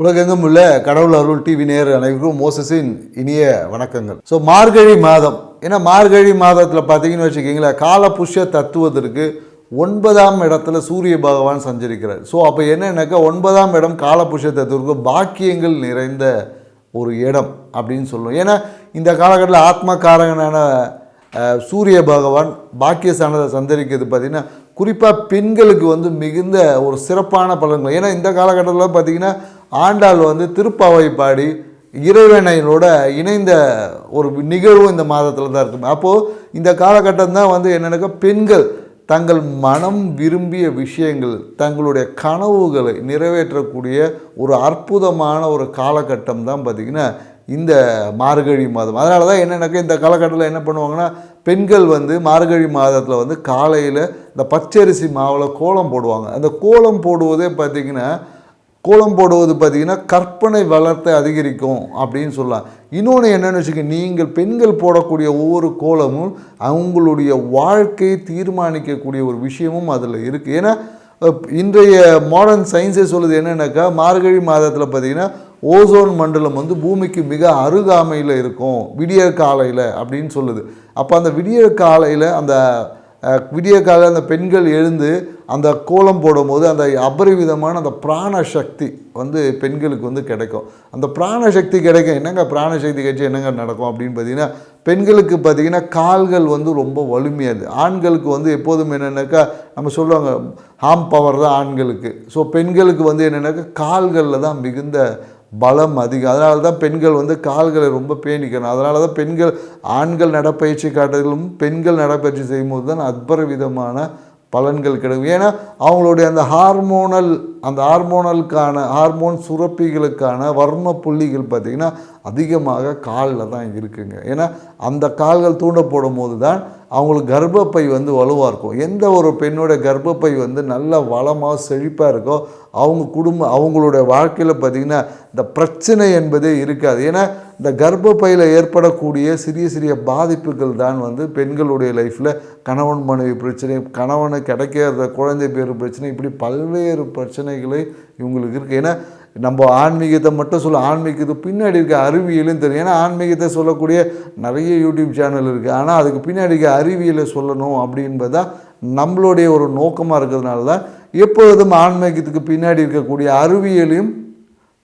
உலகெங்கும் உள்ள கடவுள் அருள் டிவி நேர் அனைவருக்கும் மோசஸின் இனிய வணக்கங்கள். ஸோ மார்கழி மாதம். ஏன்னா மார்கழி மாதத்தில் பார்த்தீங்கன்னு வச்சுக்கிங்களேன் காலபுஷ்ய தத்துவத்திற்கு ஒன்பதாம் இடத்துல சூரிய பகவான் சஞ்சரிக்கிறார். ஸோ அப்போ என்னன்னாக்கா ஒன்பதாம் இடம் காலபுஷ்ய தத்துவத்திற்கு பாக்கியங்கள் நிறைந்த ஒரு இடம் அப்படின்னு சொல்லுவோம் ஏன்னா இந்த காலகட்டத்தில் ஆத்மகாரகனான சூரிய பகவான் பாக்கியஸ்தானத்தை சந்தரிக்கிறது பார்த்திங்கன்னா குறிப்பாக பெண்களுக்கு வந்து மிகுந்த ஒரு சிறப்பான பலன்கள். ஏன்னா இந்த காலகட்டத்தில் பார்த்திங்கன்னா ஆண்டாள் வந்து திருப்பாவை பாடி இறைவனையோட இணைந்த ஒரு நிகழ்வு இந்த மாதத்தில் தான் இருக்கும் அப்போது இந்த காலகட்டம் தான் வந்து என்னென்னாக்கா பெண்கள் தங்கள் மனம் விரும்பிய விஷயங்கள் தங்களுடைய கனவுகளை நிறைவேற்றக்கூடிய ஒரு அற்புதமான ஒரு காலகட்டம் தான் பார்த்திங்கன்னா இந்த மார்கழி மாதம். அதனால தான் என்னென்னாக்கா இந்த காலகட்டத்தில் என்ன பண்ணுவாங்கன்னா பெண்கள் வந்து மார்கழி மாதத்தில் வந்து காலையில் இந்த பச்சரிசி மாவில் கோலம் போடுவாங்க. அந்த கோலம் போடுவதே பார்த்திங்கன்னா கோலம் போடுவது பார்த்திங்கன்னா கற்பனை வளர்த்தை அதிகரிக்கும் அப்படின்னு சொல்லலாம். இன்னொன்று என்னென்னு வச்சுக்க நீங்கள் பெண்கள் போடக்கூடிய ஒவ்வொரு கோலமும் அவங்களுடைய வாழ்க்கையை தீர்மானிக்கக்கூடிய ஒரு விஷயமும் அதில் இருக்குது ஏன்னா இன்றைய மாடர்ன் சயின்ஸே சொல்லுது என்னென்னாக்கா மார்கழி மாதத்தில் பார்த்திங்கன்னா ஓசோன் மண்டலம் வந்து பூமிக்கு மிக அருகாமையில் இருக்கும் விடிய காலையில் அப்படின்னு சொல்லுது. அப்போ அந்த விடிய காலையில் அந்த விடிய காலையில் அந்த பெண்கள் எழுந்து அந்த கோலம் போடும்போது அந்த அபரிவிதமான அந்த பிராண சக்தி வந்து பெண்களுக்கு வந்து கிடைக்கும். அந்த பிராண சக்தி கிடைக்கும். என்னங்க பிராண சக்தி கிடைச்சி என்னங்க நடக்கும் அப்படின்னு பார்த்தீங்கன்னா பெண்களுக்கு பார்த்தீங்கன்னா கால்கள் வந்து ரொம்ப வலிமையாது. ஆண்களுக்கு வந்து எப்போதும் என்னென்னாக்கா நம்ம சொல்லுவாங்க ஹாம் பவர் தான் ஆண்களுக்கு. ஸோ பெண்களுக்கு வந்து என்னென்னாக்கா கால்களில் தான் மிகுந்த பலம் அதிகம். அதனால தான் பெண்கள் வந்து கால்களை ரொம்ப பேணிக்கணும். அதனால தான் பெண்கள் ஆண்கள் நடப்பயிற்சி காட்டுதலும் பெண்கள் நடப்பயிற்சி செய்யும்போது தான் அற்புத விதமான பலன்கள் கிடைக்கும். ஏன்னா அவங்களுடைய அந்த ஹார்மோனல் அந்த ஹார்மோனலுக்கான ஹார்மோன் சுரப்பிகளுக்கான வர்ம புள்ளிகள் பார்த்திங்கன்னா அதிகமாக காலில் தான் இருக்குங்க. ஏன்னா அந்த கால்கள் தூண்டப்படும் போது தான் அவங்களுக்கு கர்ப்பப்பை வந்து வலுவாக இருக்கும். எந்த ஒரு பெண்ணோட கர்ப்பப்பை வந்து நல்ல வளமாக செழிப்பாக இருக்கோ அவங்க குடும்பம் அவங்களுடைய வாழ்க்கையில் பார்த்திங்கன்னா இந்த பிரச்சனை என்பதே இருக்காது. ஏன்னா இந்த கர்ப்பப்பையில் ஏற்படக்கூடிய சிறிய சிறிய பாதிப்புகள் தான் வந்து பெண்களுடைய லைஃப்பில் கணவன் மனைவி பிரச்சனை கணவனை கிடைக்காத குழந்தை பேர் பிரச்சனை இப்படி பல்வேறு பிரச்சனைகளை இவங்களுக்கு இருக்குது ஏன்னா நம்ம ஆன்மீகத்தை மட்டும் சொல்ல ஆன்மீகத்துக்கு பின்னாடி இருக்க அறிவியலும் தெரியும். ஏன்னா ஆன்மீகத்தை சொல்லக்கூடிய நிறைய யூடியூப் சேனல் இருக்குது ஆனால் அதுக்கு பின்னாடி இருக்க அறிவியலை சொல்லணும் அப்படின்பது தான் நம்மளுடைய ஒரு நோக்கமாக இருக்கிறதுனால தான் எப்பொழுதும் ஆன்மீகத்துக்கு பின்னாடி இருக்கக்கூடிய அறிவியலையும்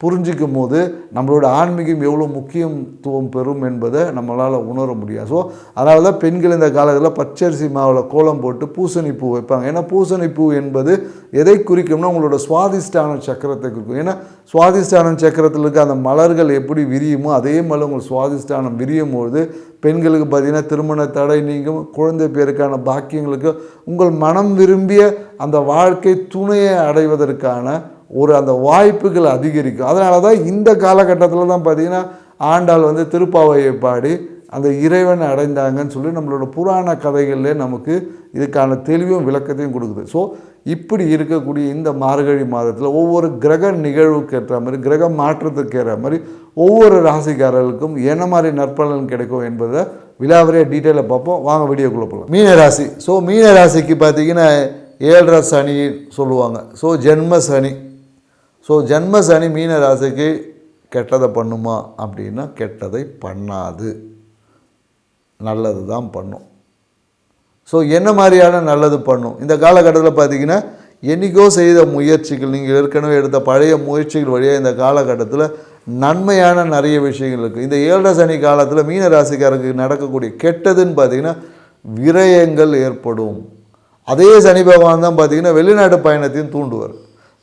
புரிஞ்சிக்கும் போது நம்மளோட ஆன்மீகம் எவ்வளோ முக்கியத்துவம் பெறும் என்பதை நம்மளால் உணர முடியாது. ஸோ அதனால தான் பெண்கள் இந்த காலத்தில் பச்சரிசி மாவில் கோலம் போட்டு பூசணி பூ வைப்பாங்க. ஏன்னா பூசணி பூ என்பது எதை குறிக்கும்னா உங்களோட சுவாதிஷ்டான சக்கரத்தை குறிக்கும். ஏன்னா சுவாதிஷ்டான சக்கரத்தில் இருக்க அந்த மலர்கள் எப்படி விரியுமோ அதே மாதிரி உங்கள் சுவாதிஷ்டானம் விரியும் பொழுது பெண்களுக்கு பார்த்தீங்கன்னா திருமண தடை நீங்கும் குழந்தை பேருக்கான பாக்கியங்களுக்கு உங்கள் மனம் விரும்பிய அந்த வாழ்க்கை துணையை அடைவதற்கான ஒரு அந்த வாய்ப்புகள் அதிகரிக்கும். அதனால தான் இந்த காலகட்டத்தில் தான் பார்த்திங்கன்னா ஆண்டாள் வந்து திருப்பாவையை பாடி அந்த இறைவன் அடைந்தாங்கன்னு சொல்லி நம்மளோட புராண கதைகள்லே நமக்கு இதுக்கான தெளிவும் விளக்கத்தையும் கொடுக்குது. ஸோ இப்படி இருக்கக்கூடிய இந்த மார்கழி மாதத்தில் ஒவ்வொரு கிரக நிகழ்வுக்கு ஏற்ற மாதிரி கிரக மாற்றத்துக்கு ஏற்ற மாதிரி ஒவ்வொரு ராசிக்காரர்களுக்கும் என்ன மாதிரி நற்பலன் கிடைக்கும் என்பதை விலாவரியாக டீட்டெயிலாக பார்ப்போம். வாங்க வீடியோக்குள்ளே போகலாம் மீன ராசி ஸோ மீன ராசிக்கு பார்த்தீங்கன்னா ஏழரை சனி சொல்லுவாங்க. ஸோ ஜென்ம சனி. ஸோ ஜென்ம சனி மீன ராசிக்கு கெட்டதை பண்ணுமா அப்படின்னா கெட்டதை பண்ணாது. நல்லது தான் பண்ணும். ஸோ என்ன மாதிரியான நல்லது பண்ணும்? இந்த காலகட்டத்தில் பார்த்தீங்கன்னா என்றைக்கோ செய்த முயற்சிகள் நீங்கள் ஏற்கனவே எடுத்த பழைய முயற்சிகள் வழியாக இந்த காலகட்டத்தில் நன்மையான நிறைய விஷயங்கள் இருக்குது இந்த ஏழரை சனி காலத்தில் மீன ராசிக்காரருக்கு நடக்கக்கூடிய கெட்டதுன்னு பார்த்தீங்கன்னா விரயங்கள் ஏற்படும். அதே சனி பகவான் தான் பார்த்தீங்கன்னா வெளிநாட்டு பயணத்தையும் தூண்டுவார்.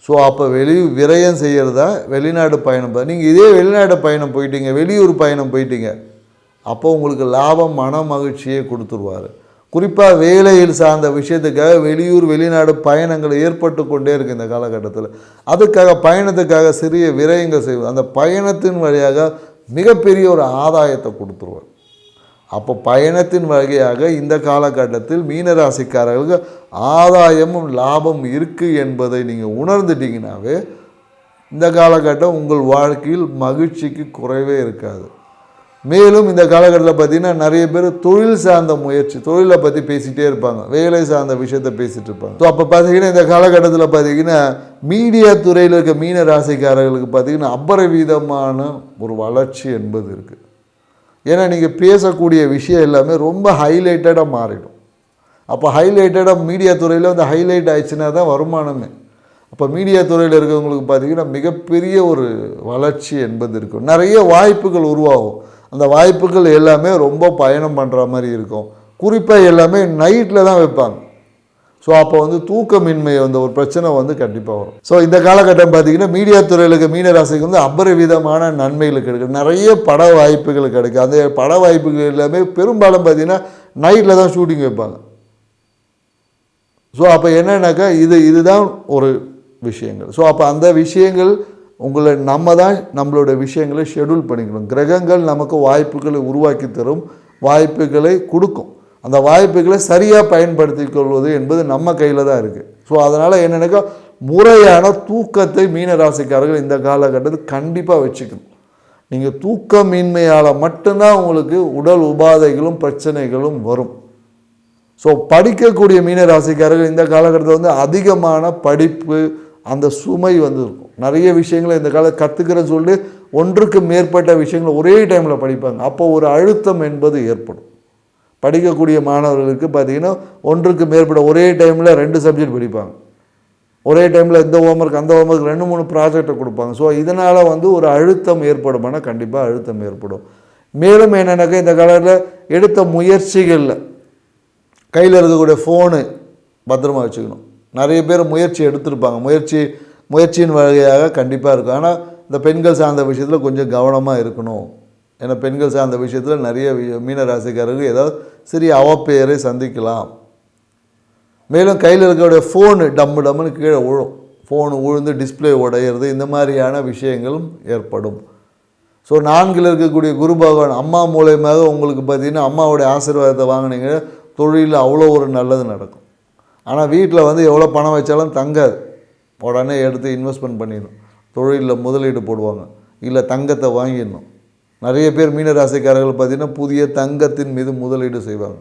ஸோ அப்போ வெளி விரயம் செய்கிறதா வெளிநாடு பயணம். நீங்கள் இதே வெளிநாடு பயணம் போயிட்டீங்க வெளியூர் பயணம் போயிட்டீங்க. அப்போ உங்களுக்கு லாபம் மன மகிழ்ச்சியை கொடுத்துருவார். குறிப்பாக வேலையில் சார்ந்த விஷயத்துக்காக வெளியூர் வெளிநாடு பயணங்கள் ஏற்பட்டு கொண்டே இருக்குது இந்த காலகட்டத்தில். அதுக்காக பயணத்துக்காக சிறிய விரயங்கள் செய்வது அந்த பயணத்தின் வழியாக மிகப்பெரிய ஒரு ஆதாயத்தை கொடுத்துருவார். அப்போ பயணத்தின் வகையாக இந்த காலகட்டத்தில் மீனராசிக்காரர்களுக்கு ஆதாயமும் லாபம் இருக்குது என்பதை நீங்கள் உணர்ந்துட்டீங்கனாவே இந்த காலகட்டம் உங்கள் வாழ்க்கையில் மகிழ்ச்சிக்கு குறைவே இருக்காது. மேலும் இந்த காலகட்டத்தில் பார்த்தீங்கன்னா நிறைய பேர் தொழில் சார்ந்த முயற்சி தொழிலை பற்றி பேசிகிட்டே இருப்பாங்க வேலை சார்ந்த விஷயத்தை பேசிகிட்டு இருப்பாங்க. ஸோ அப்போ பார்த்தீங்கன்னா இந்த காலகட்டத்தில் பார்த்தீங்கன்னா மீடியா துறையில் இருக்க மீன ராசிக்காரர்களுக்கு பார்த்தீங்கன்னா அபரிவிதமான ஒரு வளர்ச்சி என்பது இருக்குது ஏன்னா நீங்கள் பேசக்கூடிய விஷயம் எல்லாமே ரொம்ப ஹைலைட்டடாக மாறிடும். அப்போ ஹைலைட்டடாக மீடியா துறையில் வந்து ஹைலைட் ஆயிடுச்சுன்னா தான் வருமானமே. அப்போ மீடியா துறையில் இருக்கிறவங்களுக்கு பார்த்தீங்கன்னா மிகப்பெரிய ஒரு வளர்ச்சி என்பது இருக்கும். நிறைய வாய்ப்புகள் உருவாகும். அந்த வாய்ப்புகள் எல்லாமே ரொம்ப பயணம் பண்ணுற மாதிரி இருக்கும். குறிப்பாக எல்லாமே நைட்டில் தான் வைப்பாங்க. ஸோ அப்போ வந்து தூக்கமின்மை அந்த ஒரு பிரச்சனை வந்து கண்டிப்பாக வரும். ஸோ இந்த காலகட்டம் பார்த்தீங்கன்னா மீடியா துறையிலுக்கு இருக்க மீனராசிக்கு வந்து அபரிவிதமான நன்மைகள் கிடைக்கும் நிறைய பட வாய்ப்புகள் கிடைக்கும் அந்த பட வாய்ப்புகள் எல்லாமே பெரும்பாலும் பார்த்தீங்கன்னா நைட்டில் தான் ஷூட்டிங் வைப்பாங்க. ஸோ அப்போ என்னன்னாக்கா இது இதுதான் ஒரு விஷயங்கள். ஸோ அப்போ அந்த விஷயங்கள் உங்களை நம்ம தான் நம்மளோட விஷயங்களை ஷெடியூல் பண்ணிக்கணும். கிரகங்கள் நமக்கு வாய்ப்புகளை உருவாக்கி தரும் வாய்ப்புகளை கொடுக்கும். அந்த வாய்ப்புகளை சரியாக பயன்படுத்தி கொள்வது என்பது நம்ம கையில் தான் இருக்குது ஸோ அதனால் என்னென்னாக்கா முறையான தூக்கத்தை மீனராசிக்காரர்கள் இந்த காலகட்டத்தில் கண்டிப்பாக வச்சுக்கணும். நீங்கள் தூக்கமின்மையால் மட்டும்தான் உங்களுக்கு உடல் உபாதைகளும் பிரச்சனைகளும் வரும். ஸோ படிக்கக்கூடிய மீன ராசிக்காரர்கள் இந்த காலகட்டத்தில் வந்து அதிகமான படிப்பு அந்த சுமை வந்து இருக்கும். நிறைய விஷயங்களை இந்த கால கற்றுக்கிறேன்னு சொல்லிட்டு ஒன்றுக்கு மேற்பட்ட விஷயங்களை ஒரே டைமில் படிப்பாங்க. அப்போ ஒரு அழுத்தம் என்பது ஏற்படும். படிக்கக்கூடிய மாணவர்களுக்கு பார்த்தீங்கன்னா ஒன்றுக்கு மேற்பட்ட ஒரே டைமில் ரெண்டு சப்ஜெக்ட் படிப்பாங்க. ஒரே டைமில் இந்த ஹோம்ஒர்க் அந்த ஹோம்ஒர்க் ரெண்டு மூணு ப்ராஜெக்டை கொடுப்பாங்க. ஸோ இதனால் வந்து ஒரு அழுத்தம் ஏற்படுமானால் கண்டிப்பாக அழுத்தம் ஏற்படும். மேலும் என்னென்னாக்கா இந்த காலத்தில் எடுத்த முயற்சிகளில் கையில் இருக்கக்கூடிய ஃபோனு பத்திரமா வச்சுக்கணும். நிறைய பேர் முயற்சி எடுத்திருப்பாங்க. முயற்சி முயற்சியின் வழியாக கண்டிப்பாக இருக்கும். ஆனால் இந்த பெண்கள் சார்ந்த விஷயத்தில் கொஞ்சம் கவனமாக இருக்கணும். ஏன்னா பெண்கள் சார்ந்த விஷயத்தில் நிறைய வி- மீன ராசிக்காரர்கள் ஏதாவது சிறிய அவப்பெயரை சந்திக்கலாம். மேலும் கையில் இருக்கக்கூடிய ஃபோனு டம்மு டம்முன்னு கீழே விழும். ஃபோனு விழுந்து டிஸ்ப்ளே உடையிறது இந்த மாதிரியான விஷயங்களும் ஏற்படும். ஸோ நான்கில் இருக்கக்கூடிய குரு பகவான் அம்மா மூலயமாக உங்களுக்கு பார்த்தீங்கன்னா அம்மாவுடைய ஆசீர்வாதத்தை வாங்கினீங்க. தொழிலில் அவ்வளோ ஒரு நல்லது நடக்கும். ஆனால் வீட்டில் வந்து எவ்வளோ பணம் வச்சாலும் தங்காது. உடனே எடுத்து இன்வெஸ்ட்மெண்ட் பண்ணிடணும். தொழிலில் முதலீடு போடுவாங்க. இல்லை தங்கத்தை வாங்கிடணும். நிறைய பேர் மீனராசிக்காரர்கள் பார்த்தீங்கன்னா புதிய தங்கத்தின் மீது முதலீடு செய்வாங்க.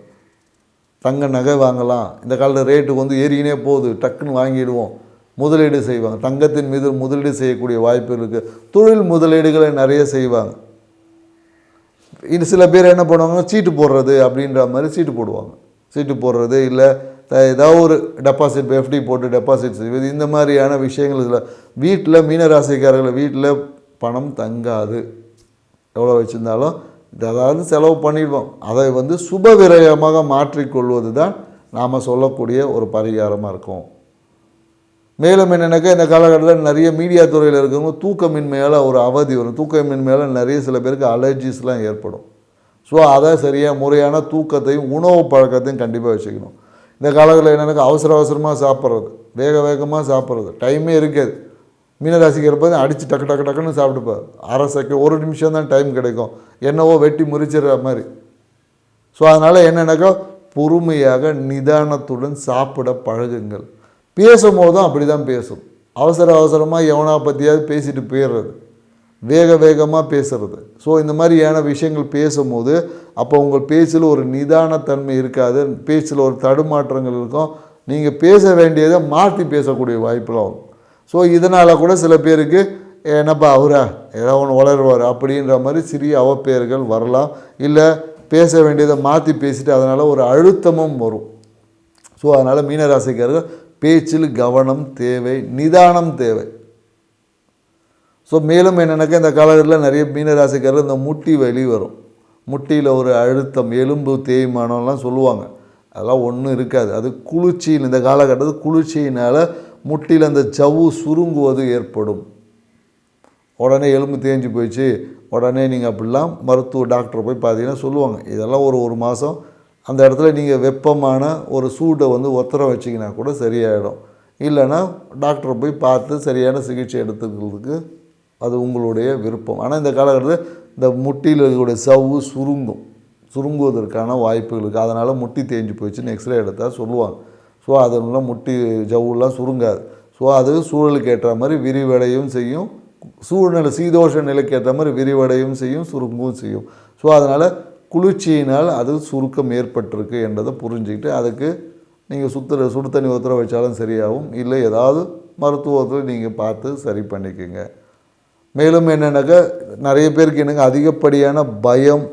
தங்க நகை வாங்கலாம். இந்த காலத்தில் ரேட்டு வந்து ஏறினே போகுது. டக்குன்னு வாங்கிடுவோம். முதலீடு செய்வாங்க. தங்கத்தின் மீது முதலீடு செய்யக்கூடிய வாய்ப்பு இருக்குது தொழில் முதலீடுகளை நிறைய செய்வாங்க. இது சில பேர் என்ன பண்ணுவாங்கன்னா சீட்டு போடுறது அப்படின்ற மாதிரி சீட்டு போடுவாங்க. சீட்டு போடுறது இல்லை ஏதாவது ஒரு டெபாசிட் எஃப்டி போட்டு டெபாசிட் செய்வது. இந்த மாதிரியான விஷயங்கள் இதில் வீட்டில் மீனராசிக்காரர்கள் வீட்டில் பணம் தங்காது. எவ்வளோ வச்சுருந்தாலும் அதாவது செலவு பண்ணிடுவோம். அதை வந்து சுப விரயமாக மாற்றிக்கொள்வது தான் நாம் சொல்லக்கூடிய ஒரு பரிகாரமாக இருக்கும். மேலும் என்னென்னாக்கா இந்த காலகட்டத்தில் நிறைய மீடியா துறையில் இருக்கிறவங்க தூக்கமின்மையால் ஒரு அவதி வரும். தூக்கமின்மையால் நிறைய சில பேருக்கு அலர்ஜிஸ்லாம் ஏற்படும். ஸோ அதை சரியாக முறையான தூக்கத்தையும் உணவு பழக்கத்தையும் கண்டிப்பாக வச்சுக்கணும். இந்த காலத்தில் என்னென்னாக்கா அவசர அவசரமாக சாப்பிட்றது. வேக வேகமாக சாப்பிட்றது. டைமே இருக்காது. மீனராசிக்கு இருப்பது அடித்து டக்கு டக்கு டக்குன்னு சாப்பிட்டுப்பார். அரை செகண்ட் ஒரு நிமிஷம் தான் டைம் கிடைக்கும். என்னவோ வெட்டி முறிச்சிடுற மாதிரி. ஸோ அதனால் என்னென்னாக்கா பொறுமையாக நிதானத்துடன் சாப்பிட பழகுங்கள். பேசும்போது தான் அப்படி தான் பேசும். அவசர அவசரமாக எவனா பற்றியாவது பேசிட்டு போயிடுறது. வேக வேகமாக பேசுறது. ஸோ இந்த மாதிரியான விஷயங்கள் பேசும்போது அப்போ உங்கள் பேச்சில் ஒரு நிதானத்தன்மை இருக்காது. பேச்சில் ஒரு தடுமாற்றங்கள் இருக்கும். நீங்கள் பேச வேண்டியதை மாற்றி பேசக்கூடிய வாய்ப்புலாம் வரும் ஸோ இதனால் கூட சில பேருக்கு என்னப்பா அவரா? ஏதோ ஒன்று வளருவார். அப்படின்ற மாதிரி சிறிய அவப்பெயர்கள் வரலாம். இல்லை பேச வேண்டியதை மாற்றி பேசிட்டு அதனால் ஒரு அழுத்தமும் வரும். ஸோ அதனால் மீனராசிக்காரர்கள் பேச்சில் கவனம் தேவை நிதானம் தேவை. ஸோ மேலும் என்னென்னாக்கா இந்த காலகட்டத்தில் நிறைய மீனராசிக்காரர்கள் இந்த முட்டி வலி வரும். முட்டியில் ஒரு அழுத்தம் எலும்பு தேய்மானம்லாம் சொல்லுவாங்க. அதெல்லாம் ஒன்றும் இருக்காது. அது குளிர்ச்சியில் இந்த காலகட்டத்தில் குளிர்ச்சியினால் முட்டியில் அந்த சவ்வு சுருங்குவது ஏற்படும். உடனே எலும்பு தேஞ்சு போயிடுச்சு. உடனே நீங்கள் அப்படிலாம் மருத்துவ டாக்டர் போய் பார்த்தீங்கன்னா சொல்லுவாங்க. இதெல்லாம் ஒரு ஒரு மாதம் அந்த இடத்துல நீங்கள் வெப்பமான ஒரு சூட்டை வந்து ஒத்தரம் வச்சிங்கன்னா கூட சரியாயிடும். இல்லைன்னா டாக்டரை போய் பார்த்து சரியான சிகிச்சை எடுத்துக்கிறதுக்கு அது உங்களுடைய விருப்பம். ஆனால் இந்த காலகட்டத்தில் இந்த முட்டியில் இருக்கக்கூடிய சவ்வு சுருங்கும். சுருங்குவதற்கான வாய்ப்புகள் இருக்குது அதனால் முட்டி தேஞ்சு போயிடுச்சுன்னு எக்ஸ்ரே எடுத்தால் சொல்லுவாங்க. ஸோ அதெல்லாம் முட்டி ஜவ்வுலாம் சுருங்காது. ஸோ அது சூழலுக்கு ஏற்ற மாதிரி விரிவடையும் செய்யும். சூழ்நிலை சீதோஷ நிலைக்கு ஏற்ற மாதிரி விரிவடையும் செய்யும் சுருங்கவும் செய்யும். ஸோ அதனால் குளிர்ச்சியினால் அது சுருக்கம் ஏற்பட்டிருக்கு என்றதை புரிஞ்சுக்கிட்டு அதுக்கு நீங்கள் சுத்துற சுடு தண்ணி ஒத்துற வச்சாலும் சரியாகும். இல்லை ஏதாவது மருத்துவத்தில் நீங்கள் பார்த்து சரி பண்ணிக்கோங்க. மேலும் என்னென்னாக்கா நிறைய பேருக்கு என்னங்க அதிகப்படியான பயம்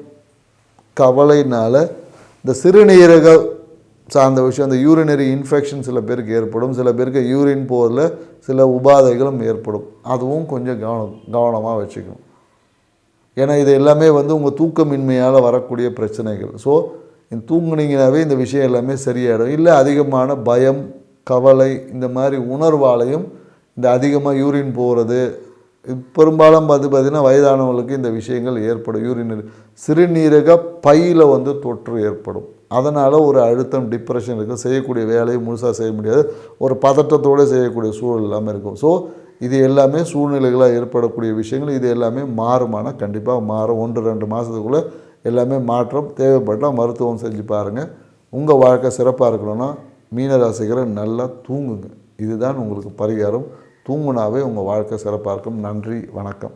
கவலைனால் இந்த சிறுநீரக சார்ந்த விஷயம் அந்த யூரினரி இன்ஃபெக்ஷன் சில பேருக்கு ஏற்படும். சில பேருக்கு யூரின் போரில் சில உபாதைகளும் ஏற்படும். அதுவும் கொஞ்சம் கவனம் கவனமாக வச்சுக்கணும். ஏன்னா இது எல்லாமே வந்து உங்கள் தூக்கமின்மையால் வரக்கூடிய பிரச்சனைகள். ஸோ இந்த தூங்குனீங்கனாவே இந்த விஷயம் எல்லாமே சரியாயிடும். இல்லை அதிகமான பயம் கவலை இந்த மாதிரி உணர்வாலையும் இந்த அதிகமாக யூரின் போகிறது பெரும்பாலும் பார்த்து பார்த்திங்கன்னா வயதானவங்களுக்கு இந்த விஷயங்கள் ஏற்படும். யூரின் சிறுநீரக பையில் வந்து தொற்று ஏற்படும். அதனால் ஒரு அழுத்தம் டிப்ரெஷன் இருக்கும் செய்யக்கூடிய வேலையை முழுசாக செய்ய முடியாது. ஒரு பதட்டத்தோடு செய்யக்கூடிய சூழல் எல்லாமே இருக்கும். ஸோ இது எல்லாமே சூழ்நிலைகளாக ஏற்படக்கூடிய விஷயங்கள். இது எல்லாமே மாறுமானால் கண்டிப்பாக மாறும். ஒன்று ரெண்டு மாதத்துக்குள்ளே எல்லாமே மாற்றம் தேவைப்பட்டால் மருத்துவம் செஞ்சு பாருங்கள் உங்கள் வாழ்க்கை சிறப்பாக இருக்கணும்னா மீனராசிகரை நல்லா தூங்குங்க. இதுதான் உங்களுக்கு பரிகாரம். தூங்குனாவே உங்கள் வாழ்க்கை சிறப்பாக இருக்கும். நன்றி வணக்கம்.